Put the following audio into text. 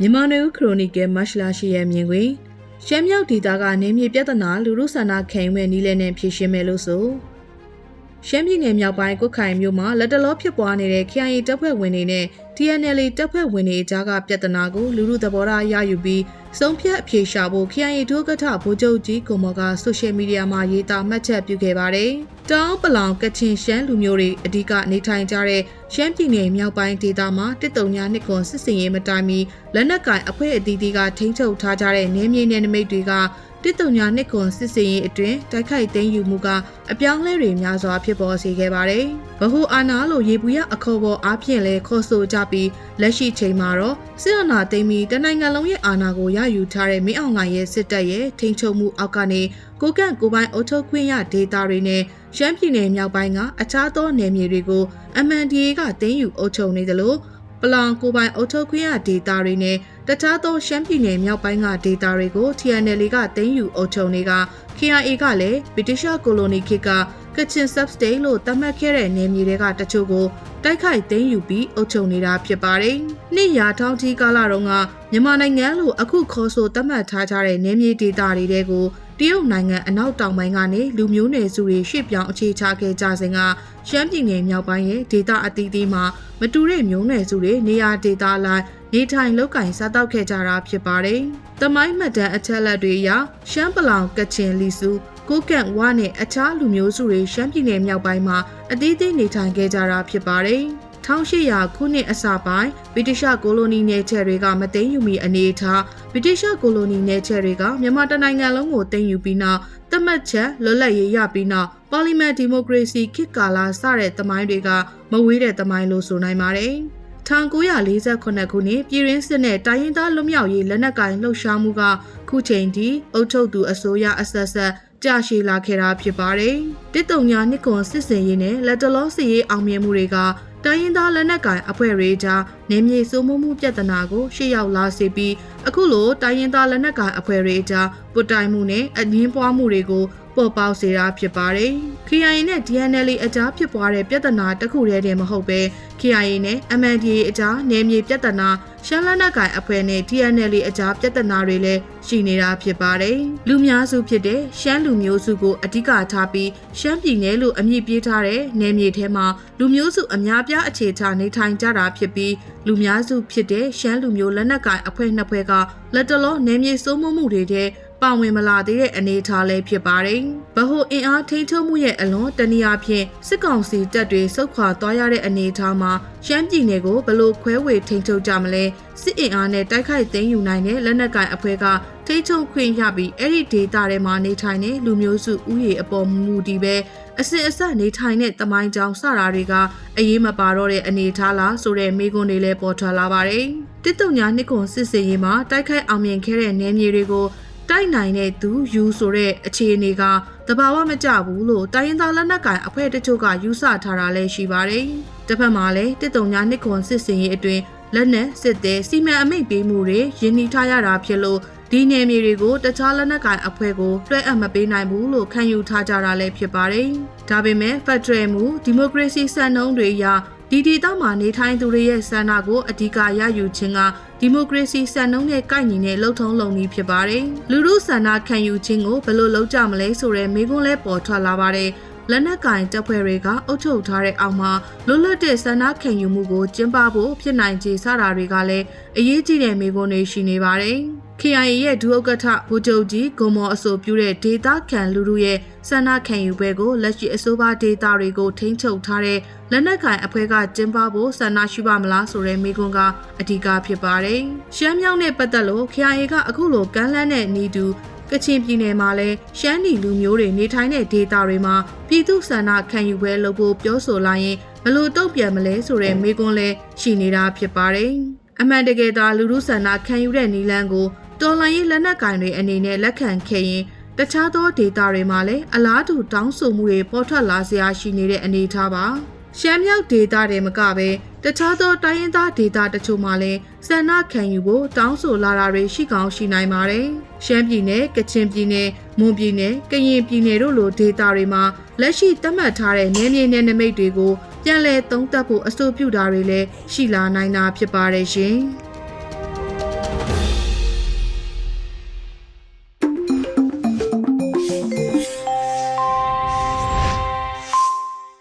မြန်မာနွေဦးခရိုနီကယ်မတ်လရှိရဲ့မြင်ကွင်းရှမ်းမြောက်ဒေသကနေမြေပြဿနာလူမှုဆန္ဒခံယူမဲ့နီးလဲနဲ့ဖြေရှင်းမယ်လို့ဆို ရှမ်းပြည်နယ်မြောက်ပိုင်းကုတ်ခိုင်မြို့မှာလက်တလောဖြစ်ပွားနေတဲ့ KIA တပ်ဖွဲ့ဝင်တွေနဲ့ TNL တပ်ဖွဲ့ဝင်တွေအကြားကပြဿနာကိုလူမှုသဘောထားရယူပြီးစုံဖြတ်အဖြေရှာဖို့ KIA ဒုက္ကထဗိုလ်ချုပ်ကြီးကိုမော်ကဆိုရှယ်မီဒီယာမှာရေးသားမှတ်ချက်ပြုခဲ့ပါတယ်။တောင်ပလောင်ကချင်ရှမ်းလူမျိုးတွေအဓိကနေထိုင်ကြတဲ့ရှမ်းပြည်နယ်မြောက်ပိုင်းဒေသမှာတစ်တုံညာနှစ်ခွန်စစ်စင်ရေးမတိုင်မီလက်နက်ကင်အဖွဲ့အသီးသီးကထိန်းချုပ်ထားကြတဲ့နေမြေနယ်နိမိတ်တွေက တစ်တုံညာနှစ်ခွန်စစ်စင်ရေးအတွင်းတိုက်ခိုက်သိမ်းယူမှုကအပြောင်းလဲတွေများစွာဖြစ်ပေါ်စေခဲ့ပါတယ်။ဗဟုအာနာလိုရေပူရအခေါ်ပေါ်အားဖြင့်လဲခေါ်ဆိုကြပြီးလက်ရှိချိန်မှာတော့စစ်အာဏာသိမ်းပြီးတနိုင်ငံလုံးရဲ့အာဏာကိုရယူထားတဲ့မင်းအောင်လှိုင်ရဲ့စစ်တပ်ရဲ့ထိန်းချုပ်မှုအောက်ကနေကိုကန့်ကိုပိုင်းအုပ်ချုပ်ခွင့်ရဒေတာတွေနဲ့ရှမ်းပြည်နယ်မြောက်ပိုင်းကအခြားသောနယ်မြေတွေကို MNDA ကတင်းယူအုပ်ချုပ်နေသလိုပလောင်ကိုပိုင်းအုပ်ချုပ်ခွင့်ရဒေတာတွေနဲ့ တခြားသောရှမ်းပြည်နယ်မြောက်ပိုင်းကဒေတာတွေကို TNL ကတင်းယူအုပ်ချုပ်နေက KIA ကလည်းဗြိတိရှကိုလိုနီခေတ်ကကချင် substate လို့သတ်မှတ်ခဲ့တဲ့နယ်မြေတွေကတချို့ကိုတိုက်ခိုက်သိမ်းယူပြီးအုပ်ချုပ်နေတာဖြစ်ပါတယ်။နှစ်ရာထောင်ချီကာလတုန်းကမြန်မာနိုင်ငံလို့အခုခေါ်ဆိုသတ်မှတ်ထားကြတဲ့နယ်မြေဒေသတွေတဲကိုတရုတ်နိုင်ငံအနောက်တောင်ပိုင်းကနေလူမျိုးနယ်စုတွေရှေ့ပြောင်းအခြေချခဲ့ကြစဉ်ကရှမ်းပြည်နယ်မြောက်ပိုင်းရဲ့ဒေသအသီးသီးမှာမတူတဲ့မျိုးနယ်စုတွေနေရာဒေသလိုက် နေထိုင်လောက်ကင်စားတောက်ခဲ့ကြတာဖြစ်ပါတယ်။တမိုင်းမှတ်တမ်းအချက်အလက်တွေအရရှမ်းပလောင်ကချင်လီစုကိုကန့်ဝါနဲ့အခြားလူမျိုးစုတွေရှမ်းပြည်နယ်မြောက်ပိုင်းမှာအသီးသီးနေထိုင်ခဲ့ကြတာဖြစ်ပါတယ်။1800ခုနှစ်အစပိုင်းဗြိတိရှကိုလိုနီနယ်ချဲတွေကမသိမ်းယူမီအနေအထားဗြိတိရှကိုလိုနီနယ်ချဲတွေကမြန်မာတနိုင်ငံလုံးကိုသိမ်းယူပြီးနောက်တတ်မှတ်ချက်လွတ်လပ်ရေးရပြီးနောက်ပါလီမန်ဒီမိုကရေစီခေတ်ကာလစတဲ့သမိုင်းတွေကမဝေးတဲ့သမိုင်းလို့ဆိုနိုင်ပါတယ် 1948ခုနှစ်ပြည်ရင်းစစ်နဲ့တိုင်းရင်းသားလွတ်မြောက်ရေးလက်နက်ကင်လှုပ်ရှားမှုကခုချိန်ထိအုပ်ချုပ်သူအစိုးရအဆက်ဆက်ကြာရှည်လာခဲ့တာဖြစ်ပါတယ်။တစ်တုံညာနှစ်ခွန်စစ်စင်ရေးနဲ့လက်တလောစစ်ရေးအောင်မြင်မှုတွေကတိုင်းရင်းသားလက်နက်ကိုင်အဖွဲ့တွေကြားနေမြေစိုးမိုးမှုပြဿနာကိုရှေ့ရောက်လာစေပြီးအခုလိုတိုင်းရင်းသားလက်နက်ကိုင်အဖွဲ့တွေကြားပုတ်တိုင်မှုနဲ့အငင်းပွားမှုတွေကို ပေါ်ပေါက်စေတာဖြစ်ပါတယ်။ KIA နဲ့ DNL အကြားဖြစ်ပွားတဲ့ပြဿနာတစ်ခုတည်းတည်းမဟုတ်ပဲ KIA နဲ့ MNDA အကြားနယ်မြေပြဿနာရှမ်းလက်နက်ကိုင်အဖွဲ့နဲ့ DNL အကြားပြဿနာတွေလည်းရှိနေတာဖြစ်ပါတယ်။လူများစုဖြစ်တဲ့ရှမ်းလူမျိုးစုကိုအဓိကထားပြီးရှမ်းပြည်နယ်လို့အမည်ပေးထားတဲ့နယ်မြေထဲမှာလူမျိုးစုအများပြားအခြေချနေထိုင်ကြတာဖြစ်ပြီးလူများစုဖြစ်တဲ့ရှမ်းလူမျိုးလက်နက်ကိုင်အဖွဲ့နှစ်ဖွဲ့ကလက်တလောနယ်မြေစိုးမိုးမှုတွေထဲ ပါဝင်မလာသေးတဲ့အနေအထားလည်းဖြစ်ပါတယ်။ဗဟိုအင်အားထိန်းချုပ်မှုရဲ့အလွန်တနည်းအားဖြင့်စစ်ကောင်စီတပ်တွေစုခွာသွားရတဲ့အနေအထားမှာရှမ်းပြည်နယ်ကိုဘလို့ခွဲဝေထိန်းချုပ်ကြမလဲစစ်အင်အားနဲ့တိုက်ခိုက်သိမ်းယူနိုင်တဲ့လက်နက်ကိုင်အဖွဲ့ကထိန်းချုပ်ခွင့်ရပြီးအဲ့ဒီဒေသထဲမှာနေထိုင်တဲ့လူမျိုးစုဥယေအပေါ်မူတည်ပဲအစစ်အဆက်နေထိုင်တဲ့တမိုင်းကြောင်စတာတွေကအရေးမပါတော့တဲ့အနေအထားလားဆိုတဲ့မိကွန်းတွေလည်းပေါ်ထွက်လာပါတယ်။တစ်တုံညာနှစ်ခွန်စစ်စင်ရေးမှာတိုက်ခိုက်အောင်မြင်ခဲ့တဲ့နယ်မြေတွေကို တိုက်နိုင်တဲ့သူယူဆိုတဲ့အခြေအနေကတဘာဝမကျဘူးလို့တိုင်းရင်းသားလက်နက်ကိုင်အဖွဲ့တချို့ကယူဆထားတာလည်းရှိပါတယ်။တစ်ဖက်မှာလည်းတစ်တုံညာနှစ်ခွန်စစ်စင်ရေးအတွင်းလက်နက်စစ်သည်စီမံအမိတ်ပေးမှုတွေရင်းနှီးထားရတာဖြစ်လို့ဒီနယ်မြေတွေကိုတခြားလက်နက်ကိုင်အဖွဲ့ကိုလွှဲအပ်မပေးနိုင်ဘူးလို့ခံယူထားကြတာလည်းဖြစ်ပါတယ်။ဒါပေမဲ့ဖက်ဒရယ်မှုဒီမိုကရေစီစံနှုန်းတွေအရ ဒီဒေသမှာနေထိုင်သူတွေရဲ့ဆန္ဒကိုအဓိကရယူခြင်းကဒီမိုကရေစီစံနှုန်းနဲ့ကိုက်ညီတဲ့လှုပ်ထုံးလုံနည်းဖြစ်ပါတယ်။လူမှုဆန္ဒခံယူခြင်းကိုဘယ်လိုလုပ်ကြမလဲဆိုတဲ့မေးခွန်းလဲပေါ်ထွက်လာပါတယ်။ လက်နက်ကင်တပ်ဖွဲ့တွေကအုပ်ချုပ်ထားတဲ့အောက်မှာလွတ်လပ်တဲ့ဆန္ဒခံယူမှုကိုကျင်းပဖို့ဖြစ်နိုင်ခြေစတာတွေကလည်းအရေးကြီးတဲ့မေးခွန်းတွေရှိနေပါတယ်။ KIA ရဲ့ဒုဥက္ကဋ္ဌဗိုလ်ချုပ်ကြီးဂုံမော်အဆိုပြုတဲ့ဒေတာခံလူလူရဲ့ဆန္ဒခံယူပွဲကိုလက်ရှိအစိုးရဒေတာတွေကိုထိန်းချုပ်ထားတဲ့လက်နက်ကိုင်အဖွဲ့ကကျင်းပဖို့ဆန္ဒရှိပါမလားဆိုတဲ့မေးခွန်းကအဓိကဖြစ်ပါတယ်။ရှမ်းမြောက်နဲ့ပတ်သက်လို့ KIA ကအခုလိုကမ်းလှမ်းတဲ့နေတူ ကချင်ပြည်နယ်မှာလည်းရှမ်းနီလူမျိုးတွေနေထိုင်တဲ့ဒေသတွေမှာပြည်သူဆန္ဒခံယူပွဲလုပ်ဖို့ပြောဆိုလာရင်ဘလို့တုံ့ပြန်မလဲဆိုတဲ့မေးခွန်းလည်းရှိနေတာဖြစ်ပါတယ်။အမှန်တကယ်သာလူမှုဆန္ဒခံယူတဲ့နီလန်းကိုတော်လှန်ရေးလက်နက်ကင်တွေအနေနဲ့လက်ခံခဲ့ရင်တခြားသောဒေတာတွေမှာလည်းအလားတူတောင်းဆိုမှုတွေပေါ်ထွက်လာစရာရှိနေတဲ့အနေအထားပါ ရှမ်းမြောက်ဒေတာတွေမကပဲတခြားသောတိုင်းရင်းသားဒေတာတချို့မှာလည်းစန္ဒခံယူဖို့တောင်းဆိုလာတာတွေရှိကောင်းရှိနိုင်ပါတယ်ရှမ်းပြည်နယ်ကချင်ပြည်နယ်မွန်ပြည်နယ်ကရင်ပြည်နယ်တို့လိုဒေတာတွေမှာလက်ရှိသတ်မှတ်ထားတဲ့နယ်မြေနယ်နိမိတ်တွေကိုပြန်လည်သုံးသပ်ဖို့အဆိုပြုတာတွေလည်းရှိလာနိုင်တာဖြစ်ပါတယ်ရှင်